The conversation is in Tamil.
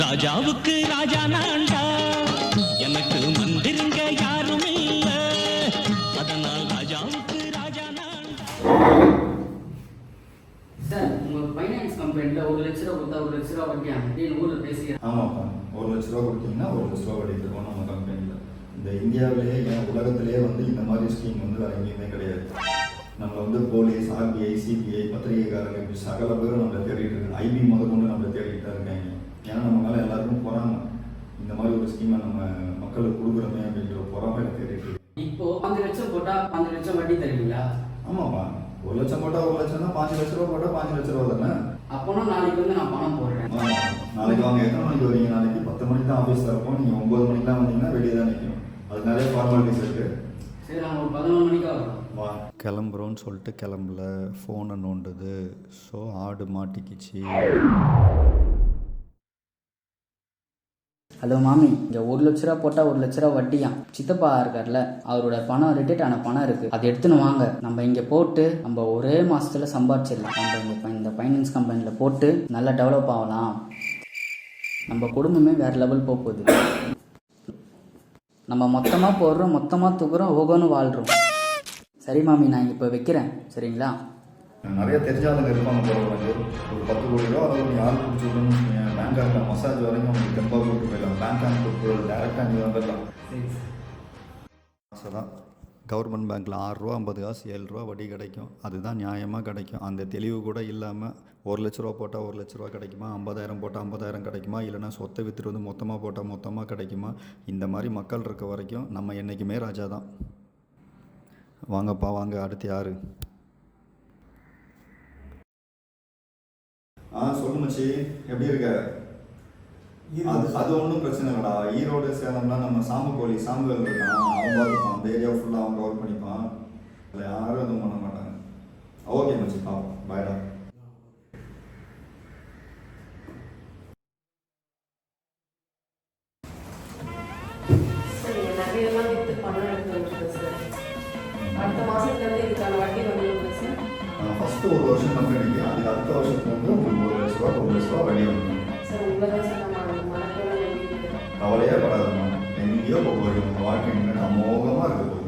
ராஜாவுக்கு ராஜா நான்டா எனக்கு மந்திருங்க யாரும் இல்ல அதனால் ராஜாவுக்கு ராஜா நான்டா சார் உங்கள் ஃபைனான்ஸ் கம்பெனியில் ஒரு லட்ச ரூபா கொடுத்தா ஒரு லட்ச ரூபா வட்டி அப்படின்னு ஊரில் பேசிக்கிறேன் ஆமாப்பா. ஒரு லட்ச ரூபா கொடுத்தீங்கன்னா ஒரு லட்ச ரூபா வட்டி தருவோம் நம்ம கம்பெனியில் இந்த இந்தியாவிலேயே ஏன் உலகத்திலேயே வந்து இந்த மாதிரி ஸ்கீம் வந்து வேறு எங்கேயுமே கிடையாது. நம்ம வந்து போலீஸ் ஆர்பிஐ சிபிஐ பத்திரிகைக்காரங்க சகல பேரும் நம்மளை தேடிட்டு இருக்காங்க. ஐபி முதல் கொண்டு நம்மளை தேடிட்டு தான் இருக்காங்க ஏன்னா நம்ம மேலே எல்லாருக்கும் பொறாம இந்த மாதிரி ஒரு ஸ்கீமை நம்ம மக்களுக்கு கொடுக்குறோமே அப்படின்ற பொறாமையில தேடிட்டு இருக்கு இப்போ அஞ்சு லட்சம் அஞ்சு லட்சம் வட்டி தருவீங்களா? ஆமாப்பா. ஒரு லட்சம் போட்டால் ஒரு லட்சம்னா பாஞ்சு லட்ச ரூபா போட்டால் பாஞ்சு லட்ச ரூபா தானே? அப்போனா நாளைக்கு வந்து நான் பணம் போடுறேன். நாளைக்கு வாங்க எத்தனை மணிக்கு வரீங்க நாளைக்கு பத்து மணிக்கு தான் ஆஃபீஸில் இருப்போம் நீங்கள் ஒம்பது மணிக்கெலாம் வந்தீங்கன்னா வெளியே தான் நிற்கணும் அது நிறைய ஃபார்மாலிட்டிஸ் இருக்குது சரி நான் ஒரு பதினொன்று மணிக்கா வரோம். வா. கிளம்புறோன்னு சொல்லிட்டு கிளம்பல. ஃபோனை நோண்டுது. ஸோ ஆடு மாட்டிக்கிச்சு. ஹலோ மாமி இங்கே ஒரு லட்ச ரூபா போட்டால் ஒரு லட்ச ரூபா வட்டியாம். சித்தப்பா இருக்கார்ல அவரோட பணம் ரிட்டேட் ஆன பணம் இருக்குது அதை எடுத்துன்னு வாங்க. நம்ம இங்கே போட்டு நம்ம ஒரே மாசத்துல சம்பாரிச்சிடலாம். நம்ம இங்கே இந்த ஃபைனான்ஸ் கம்பெனியில் போட்டு நல்லா டெவலப் ஆகலாம். நம்ம குடும்பமே வேற லெவல் போக போகுது. நம்ம மொத்தமாக போடுறோம் மொத்தமாக தூக்குறோம் ஓகோன்னு வாழ்கிறோம் சரி மாமி நான் இப்போ வைக்கிறேன். சரிங்களா? நிறைய தெரிஞ்சாதவங்க இருப்பாங்க போகிறவங்க ஒரு பத்து கோடி ரூபா அதை யார் பிடிச்சி விடணும்னு பேங்க் அக்கௌண்ட் மசாஜ் வரைக்கும் உங்களுக்கு தெம்பாக கூப்பிட்டு போயிடலாம். பேங்க் அக்கௌண்ட் டேரெக்டாக இங்கே வந்துடலாம். காசு தான் கவர்மெண்ட் பேங்க்கில் ஆறுரூவா ஐம்பது காசு ஏழு ரூபா வட்டி கிடைக்கும். அதுதான் நியாயமாக கிடைக்கும். அந்த தெளிவு கூட இல்லாமல் ஒரு லட்ச ரூபா போட்டால் ஒரு லட்ச ரூபா கிடைக்குமா? ஐம்பதாயிரம் போட்டால் ஐம்பதாயிரம் கிடைக்குமா? இல்லைனா சொத்தை விற்றுட்டு வந்து மொத்தமாக போட்டால் மொத்தமாக கிடைக்குமா? இந்த மாதிரி மக்கள் இருக்க வரைக்கும் நம்ம என்றைக்குமே ராஜா தான் வாங்கப்பா வாங்க அடுத்து யார்? சொல்லு மச்சி. எப்படி இருக்க? அது அது ஒன்றும் பிரச்சனை இல்லைடா. ஈரோடு சேலம்லாம் நம்ம சாம்பு கோழி சாம்புகள் இருக்கான். அவன் பார்த்துப்பான். அந்த ஏரியா ஃபுல்லாக அவன் கவர் பண்ணிப்பான். அதில் யாரும் எதுவும் பண்ண மாட்டாங்க. ஓகே மச்சி பார்ப்போம் பாய்டா இதுக்கான வட்டி ஒரு வருஷம் கம்பெனிக்கு மனப்பெல்லாம் வேண்டியிருக்கேன் கவலையே படாதம்மா எங்கேயோ போக போகிறீங்க வாழ்க்கை அமோகமாக இருக்க போகுது